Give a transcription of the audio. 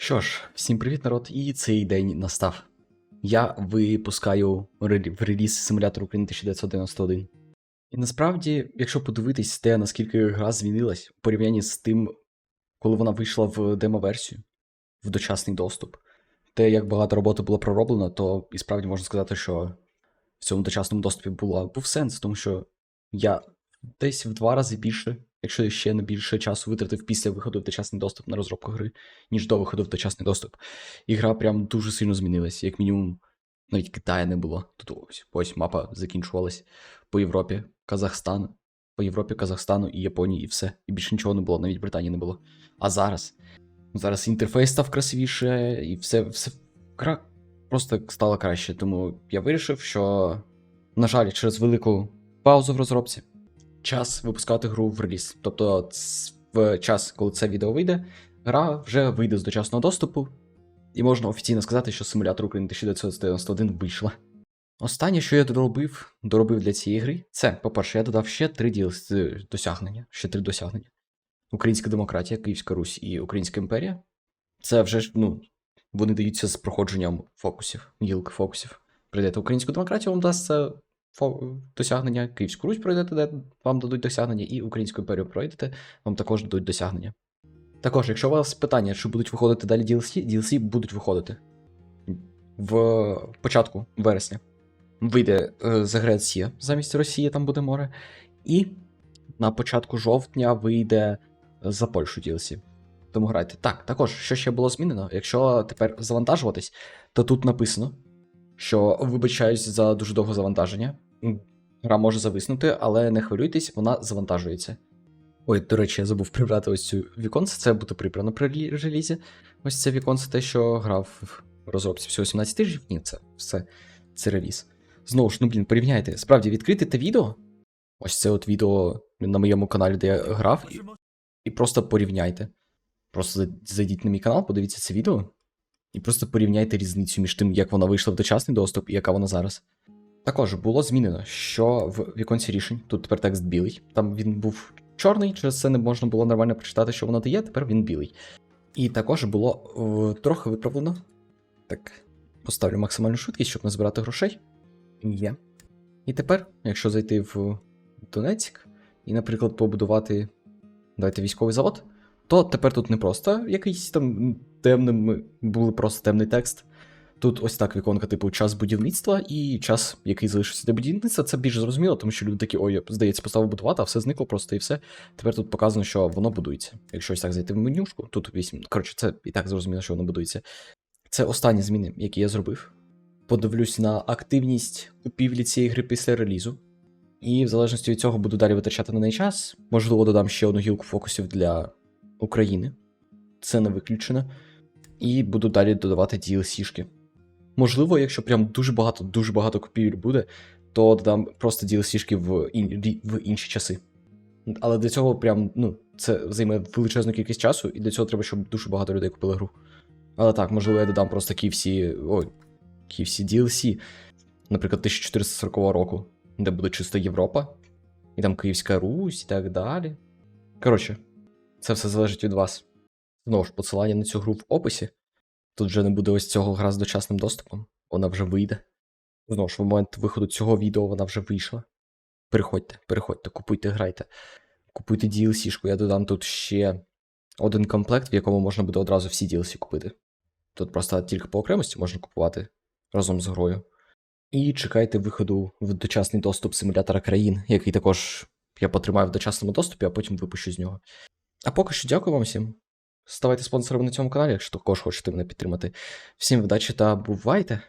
Що ж, всім привіт, народ, і цей день настав. Я випускаю в реліз симулятор України 1991. І насправді, якщо подивитись те, наскільки гра змінилась у порівнянні з тим, коли вона вийшла в демо-версію, в дочасний доступ, те, як багато роботи було пророблено, то і справді можна сказати, що в цьому дочасному доступі була, був сенс, тому що я десь в два рази більше, якщо ще не більше часу витратив після виходу в дочасний доступ на розробку гри, ніж до виходу в дочасний доступ. І гра прям дуже сильно змінилась. Як мінімум, навіть Китаю не було. Тут ось, ось мапа закінчувалась по Європі, Казахстан, по Європі, Казахстану і Японії, і все. І більше нічого не було, навіть Британії не було. А зараз. Зараз інтерфейс став красивіше, і все, все гра просто стала краще. Тому я вирішив, що, на жаль, через велику паузу в розробці час випускати гру в реліз. Тобто, в час, коли це відео вийде, гра вже вийде з дочасного доступу, і можна офіційно сказати, що симулятор України 1991 вийшла. Останнє, що я доробив, доробив для цієї гри, це, по-перше, я додав ще три діл- досягнення. Ще три досягнення. Українська демократія, Київська Русь і Українська імперія. Це вже ж, ну, вони даються з проходженням фокусів, гілки фокусів. Прийдете українську демократію, вам дасться досягнення, Київську Русь пройдете, де вам дадуть досягнення, і Українську імперію пройдете, вам також дадуть досягнення. Також, якщо у вас питання, чи будуть виходити далі DLC, DLC будуть виходити. В початку вересня вийде е, Загреція замість Росії, там буде море. І на початку жовтня вийде за Польщу DLC. Тому грайте. Так, також, що ще було змінено, якщо тепер завантажуватись, то тут написано, що вибачаюсь за дуже довге завантаження. Гра може зависнути, але не хвилюйтесь, вона завантажується. Ой, до речі, я забув прибрати ось цю віконце, це буде прибрано при релізі. Ось це віконце, те, що грав в розробці всього 17 тижнів. Ні, це все. Це реліз. Знову ж, ну блін, порівняйте. Справді, відкрити те відео. Ось це от відео на моєму каналі, де я грав, і, і просто порівняйте. Просто зайдіть на мій канал, подивіться це відео, і просто порівняйте різницю між тим, як вона вийшла в дочасний доступ і яка вона зараз. Також було змінено, що в віконці рішень, тут тепер текст білий, там він був чорний, через це не можна було нормально прочитати, що воно дає, тепер він білий. І також було е, трохи виправлено. Так, поставлю максимальну швидкість, щоб не збирати грошей. Є. І тепер, якщо зайти в Донецьк і, наприклад, побудувати давайте військовий завод, то тепер тут не просто якийсь там темним був просто темний текст. Тут ось так віконка, типу, час будівництва і час, який залишився для будівництва. Це більш зрозуміло, тому що люди такі, ой, здається, поставив будувати, а все зникло просто і все. Тепер тут показано, що воно будується. Якщо ось так зайти в менюшку, тут 8. Коротше, це і так зрозуміло, що воно будується. Це останні зміни, які я зробив. Подивлюсь на активність купівлі цієї гри після релізу. І в залежності від цього буду далі витрачати на неї час. Можливо, додам ще одну гілку фокусів для України. Це не виключено. І буду далі додавати DLC-шки. Можливо, якщо прям дуже багато, дуже багато купівель буде, то додам просто DLC-шки в, ін... в інші часи. Але для цього прям, ну, це займе величезну кількість часу, і для цього треба, щоб дуже багато людей купили гру. Але так, можливо, я додам просто KFC, ой, KFC DLC, наприклад, 1440 року, де буде чисто Європа, і там Київська Русь і так далі. Коротше, це все залежить від вас. Знову ж, посилання на цю гру в описі. Тут вже не буде ось цього гра з дочасним доступом, вона вже вийде. Знову ж, в момент виходу цього відео вона вже вийшла. Переходьте, переходьте, купуйте, грайте. Купуйте DLC-шку, я додам тут ще один комплект, в якому можна буде одразу всі DLC купити. Тут просто тільки по окремості можна купувати разом з грою. І чекайте виходу в дочасний доступ симулятора країн, який також я потримаю в дочасному доступі, а потім випущу з нього. А поки що дякую вам всім. Ставайте спонсорами на цьому каналі, якщо також хочете мене підтримати. Всім вдачі та бувайте!